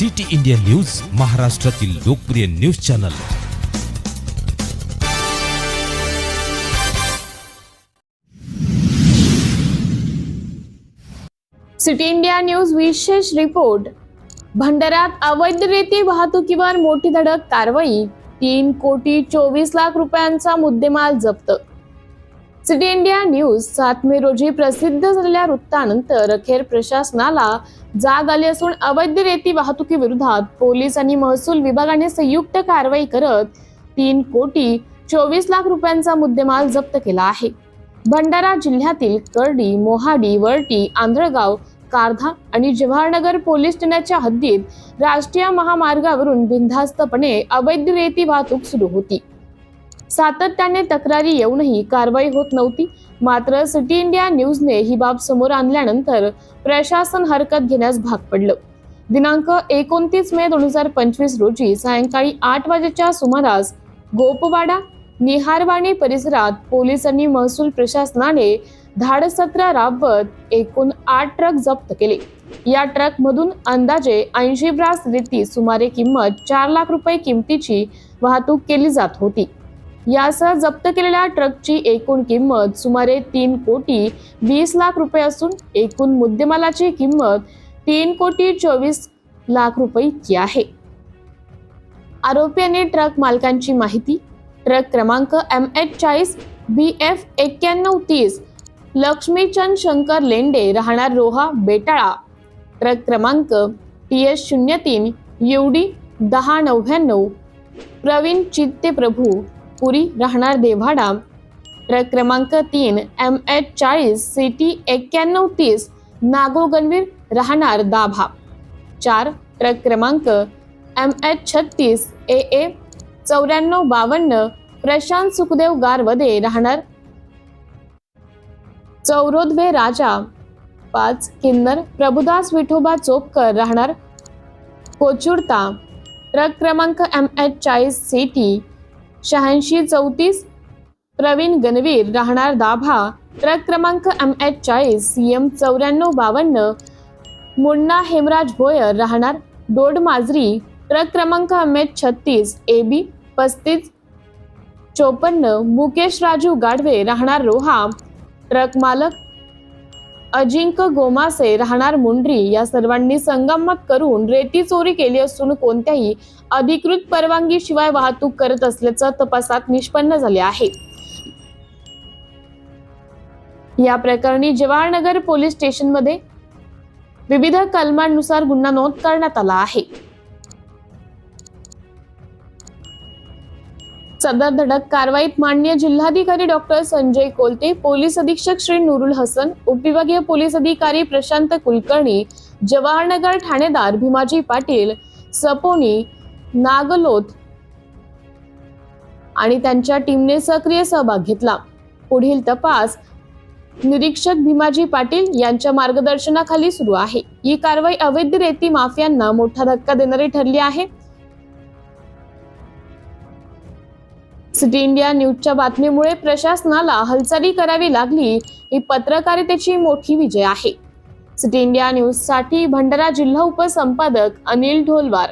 City India news महाराष्ट्रातील लोकप्रिय news channel. City India news विशेष रिपोर्ट. भंडाऱ्यात अवैध रेती वाहतुकीवर मोठी धडक कारवाई. तीन कोटी चोवीस लाख रुपयांचा मुद्देमाल जप्त. सिटी इंडिया न्यूज सात मे रोजी प्रसिद्ध झालेल्या वृत्तानंतर अखेर प्रशासनाला जाग आली असून अवैध रेती वाहतुकीविरोधात पोलीस आणि महसूल विभागाने संयुक्त कारवाई करत तीन कोटी चोवीस लाख रुपयांचा मुद्देमाल जप्त केला आहे. भंडारा जिल्ह्यातील कर्डी मोहाडी वरटी आंधळगाव कारधा आणि जवाहरनगर पोलीस ठाण्याच्या हद्दीत राष्ट्रीय महामार्गावरून बिनधास्तपणे अवैध रेती वाहतूक सुरू होती. सातत्याने तक्रारी येऊनही कारवाई होत नव्हती. मात्र सिटी इंडिया न्यूजने ही बाब समोर आणल्यानंतर प्रशासन हरकत घेण्यास भाग पडलं. दिनांक एकोणतीस मे दोन हजार पंचवीस रोजी सायंकाळी आठ वाजेच्या सुमारास गोपवाडा निहारवाणी परिसरात पोलिसांनी महसूल प्रशासनाने धाडसत्र राबवत एकूण आठ ट्रक जप्त केले. या ट्रक मधून अंदाजे ऐंशी ब्रास रेती सुमारे किंमत चार लाख रुपये किमतीची वाहतूक केली जात होती. यासह जप्त केलेल्या ट्रकची एकूण किंमत सुमारे तीन कोटी वीस लाख रुपये असून एकूण मुद्देमालाची किंमत तीन कोटी चोवीस लाख रुपये इतकी आहे. आरोपी आणि ट्रक मालकांची माहिती ट्रक क्रमांक एम एच चाळीस बी एफ एक्क्याण्णव तीस लक्ष्मीचंद शंकर लेंडे राहणार रोहा बेटाळा. ट्रक क्रमांक टी एस शून्य तीन युडी दहा नव्याण्णव प्रवीण चित्ते प्रभू पुरी राहणार देव्हाडा. ट्रक क्रमांक तीन एम एच चाळीस सी टी एक्क्याण्णव तीस नागो गणवीर राहणार दाभा. चार ट्रक क्रमांक एम एच छत्तीस ए ए चौऱ्याण्णव बावन्न प्रशांत सुखदेव गारवदे राहणार. चौरोद्वे राजा. पाच किन्नर प्रभुदास विठोबा चोपकर राहणार. कोचुरता. ट्रक क्रमांक एम एच चाळीस सी टी शहाऐंशी चौतीस प्रवीण गणवीर राहणार दाभा. ट्रक क्रमांक एम एच चाळीस सी एम चौऱ्याण्णव बावन्न. मुन्ना हेमराज भोयर राहणार दोडमाजरी ट्रक क्रमांक एम एच छत्तीस ए बी पस्तीस चोपन्न. मुकेश राजू गाढवे राहणार रोहा. ट्रक मालक अजिंक्य गोमासे राहणार मुंड्री या सर्वांनी संगमत करून रेती चोरी केली असून कोणत्याही अधिकृत परवानगी शिवाय वाहतूक करत असल्याचं तपासात निष्पन्न झाले आहे. या प्रकरणी जवाहरनगर पोलीस स्टेशनमध्ये विविध कलमांनुसार गुन्हा नोंद करण्यात आला आहे. सदर धडक कारवाईत मान्य जिल्हाधिकारी डॉक्टर संजय कोलते पोलीस अधीक्षक श्री नुरुल हसन उपविभागीय पोलीस अधिकारी प्रशांत कुलकर्णी जवाहरनगर ठाणेदार भीमाजी पाटील सपोनी नागलोथ आणि त्यांच्या टीमने सक्रिय सहभाग घेतला. पुढील तपास निरीक्षक भीमाजी पाटील यांच्या मार्गदर्शनाखाली सुरू आहे. ही कारवाई अवैध रेती माफियांना मोठा धक्का देणारी ठरली आहे. सिटी इंडिया न्यूजच्या बातमीमुळे प्रशासनाला हालचाली करावी लागली. ही पत्रकारितेची मोठी विजय आहे. सिटी इंडिया न्यूजसाठी भंडारा जिल्हा उपसंपादक अनिल ढोलवार.